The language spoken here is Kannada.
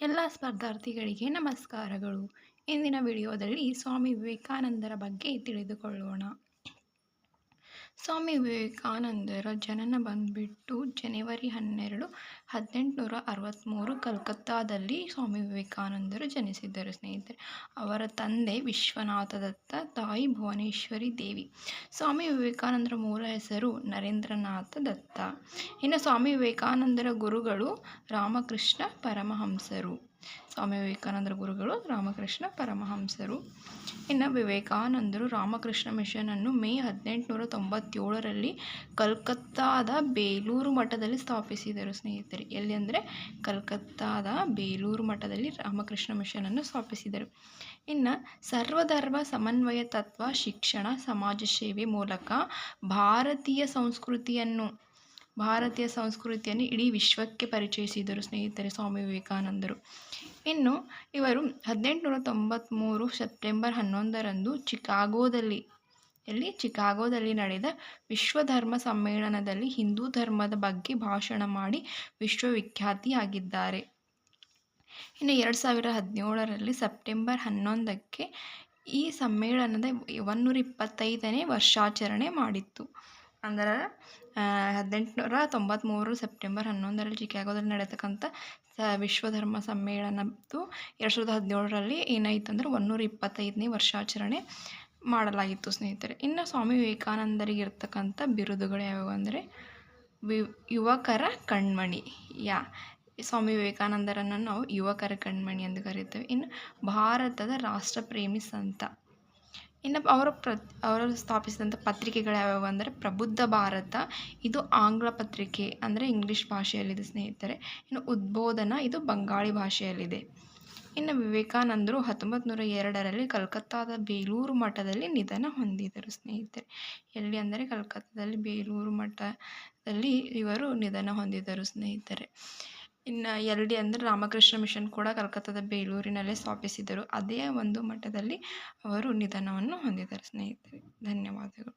ಎಲ್ಲ ಸ್ಪರ್ಧಾರ್ಥಿಗಳಿಗೆ ನಮಸ್ಕಾರಗಳು. ಇಂದಿನ ವಿಡಿಯೋದಲ್ಲಿ ಸ್ವಾಮಿ ವಿವೇಕಾನಂದರ ಬಗ್ಗೆ ತಿಳಿದುಕೊಳ್ಳೋಣ. ಸ್ವಾಮಿ ವಿವೇಕಾನಂದರ ಜನನ ಬಂದುಬಿಟ್ಟು ಜನವರಿ ಹನ್ನೆರಡು ಹದಿನೆಂಟುನೂರ ಅರವತ್ತ್ಮೂರು ಕಲ್ಕತ್ತಾದಲ್ಲಿ ಸ್ವಾಮಿ ವಿವೇಕಾನಂದರು ಜನಿಸಿದ್ದರು. ಸ್ನೇಹಿತರೆ, ಅವರ ತಂದೆ ವಿಶ್ವನಾಥ ದತ್ತ ತಾಯಿ ಭುವನೇಶ್ವರಿ ದೇವಿ. ಸ್ವಾಮಿ ವಿವೇಕಾನಂದರ ಮೂಲ ಹೆಸರು ನರೇಂದ್ರನಾಥ ದತ್ತ. ಇನ್ನು ಸ್ವಾಮಿ ವಿವೇಕಾನಂದರ ಗುರುಗಳು ರಾಮಕೃಷ್ಣ ಪರಮಹಂಸರು. ಸ್ವಾಮಿ ವಿವೇಕಾನಂದರ ಗುರುಗಳು ರಾಮಕೃಷ್ಣ ಪರಮಹಂಸರು. ಇನ್ನು ವಿವೇಕಾನಂದರು ರಾಮಕೃಷ್ಣ ಮಿಷನನ್ನು ಮೇ ಹದಿನೆಂಟುನೂರ ತೊಂಬತ್ತೇಳರಲ್ಲಿ ಕಲ್ಕತ್ತಾದ ಬೇಲೂರು ಮಠದಲ್ಲಿ ಸ್ಥಾಪಿಸಿದರು ಸ್ನೇಹಿತರೆ. ಎಲ್ಲಿ ಅಂದರೆ ಕಲ್ಕತ್ತಾದ ಬೇಲೂರು ಮಠದಲ್ಲಿ ರಾಮಕೃಷ್ಣ ಮಿಷನನ್ನು ಸ್ಥಾಪಿಸಿದರು. ಇನ್ನು ಸರ್ವಧರ್ಮ ಸಮನ್ವಯ ತತ್ವ ಶಿಕ್ಷಣ ಸಮಾಜ ಸೇವೆ ಮೂಲಕ ಭಾರತೀಯ ಸಂಸ್ಕೃತಿಯನ್ನು ಭಾರತೀಯ ಸಂಸ್ಕೃತಿಯನ್ನು ಇಡೀ ವಿಶ್ವಕ್ಕೆ ಪರಿಚಯಿಸಿದರು ಸ್ನೇಹಿತರೆ ಸ್ವಾಮಿ ವಿವೇಕಾನಂದರು. ಇನ್ನು ಇವರು ಹದಿನೆಂಟುನೂರ ತೊಂಬತ್ತ್ಮೂರು ಸೆಪ್ಟೆಂಬರ್ ಹನ್ನೊಂದರಂದು ಚಿಕಾಗೋದಲ್ಲಿ ಇಲ್ಲಿ ಚಿಕಾಗೋದಲ್ಲಿ ನಡೆದ ವಿಶ್ವ ಧರ್ಮ ಸಮ್ಮೇಳನದಲ್ಲಿ ಹಿಂದೂ ಧರ್ಮದ ಬಗ್ಗೆ ಭಾಷಣ ಮಾಡಿ ವಿಶ್ವವಿಖ್ಯಾತಿಯಾಗಿದ್ದಾರೆ. ಇನ್ನು ಎರಡು ಸಾವಿರ ಹದಿನೇಳರಲ್ಲಿ ಸೆಪ್ಟೆಂಬರ್ ಹನ್ನೊಂದಕ್ಕೆ ಈ ಸಮ್ಮೇಳನದ ಒನ್ನೂರ ಇಪ್ಪತ್ತೈದನೇ ವರ್ಷಾಚರಣೆ ಮಾಡಿತ್ತು. ಅಂದರೆ ಹದಿನೆಂಟುನೂರ ತೊಂಬತ್ತ್ಮೂರು ಸೆಪ್ಟೆಂಬರ್ ಹನ್ನೊಂದರಲ್ಲಿ ಚಿಕಾಗೋದಲ್ಲಿ ನಡೆತಕ್ಕಂಥ ಸ ವಿಶ್ವ ಧರ್ಮ ಸಮ್ಮೇಳನದ್ದು ಎರಡು ಸಾವಿರದ ಹದಿನೇಳರಲ್ಲಿ ಏನಾಯಿತು ಅಂದರೆ ಒನ್ನೂರ ಇಪ್ಪತ್ತೈದನೇ ವರ್ಷಾಚರಣೆ ಮಾಡಲಾಗಿತ್ತು ಸ್ನೇಹಿತರೆ. ಇನ್ನು ಸ್ವಾಮಿ ವಿವೇಕಾನಂದರಿಗೆ ಇರ್ತಕ್ಕಂಥ ಬಿರುದುಗಳು ಯಾವ್ಯಾವು ಅಂದರೆ, ವಿ, ಯುವಕರ ಕಣ್ಮಣಿ. ಯಾ, ಸ್ವಾಮಿ ವಿವೇಕಾನಂದರನ್ನು ನಾವು ಯುವಕರ ಕಣ್ಮಣಿ ಎಂದು ಕರೀತೇವೆ ಇನ್ನು ಭಾರತದ ರಾಷ್ಟ್ರಪ್ರೇಮಿ ಸಂತ. ಇನ್ನು ಅವರು ಪ್ರ, ಅವರು ಸ್ಥಾಪಿಸಿದಂಥ ಪತ್ರಿಕೆಗಳು ಯಾವ್ಯಾವು ಅಂದರೆ ಪ್ರಬುದ್ಧ ಭಾರತ, ಇದು ಆಂಗ್ಲ ಪತ್ರಿಕೆ ಅಂದರೆ ಇಂಗ್ಲೀಷ್ ಭಾಷೆಯಲ್ಲಿದೆ ಸ್ನೇಹಿತರೆ. ಇನ್ನು ಉದ್ಬೋಧನ, ಇದು ಬಂಗಾಳಿ ಭಾಷೆಯಲ್ಲಿದೆ. ಇನ್ನು ವಿವೇಕಾನಂದರು ಹತ್ತೊಂಬತ್ತು ನೂರ ಎರಡರಲ್ಲಿ ಕಲ್ಕತ್ತಾದ ಬೇಲೂರು ಮಠದಲ್ಲಿ ನಿಧನ ಹೊಂದಿದರು ಸ್ನೇಹಿತರೆ. ಎಲ್ಲಿ ಅಂದರೆ ಕಲ್ಕತ್ತಾದಲ್ಲಿ ಬೇಲೂರು ಮಠದಲ್ಲಿ ಇವರು ನಿಧನ ಹೊಂದಿದರು ಸ್ನೇಹಿತರೆ. ಇನ್ನು ಎಲ್ ಡಿ ಅಂದರೆ ರಾಮಕೃಷ್ಣ ಮಿಷನ್ ಕೂಡ ಕಲ್ಕತ್ತಾದ ಬೇಲೂರಿನಲ್ಲೇ ಸ್ಥಾಪಿಸಿದರು ಅದೇ ಒಂದು ಮಠದಲ್ಲಿ ಅವರು ನಿಧನವನ್ನು ಹೊಂದಿದ್ದಾರೆ ಸ್ನೇಹಿತರೆ. ಧನ್ಯವಾದಗಳು.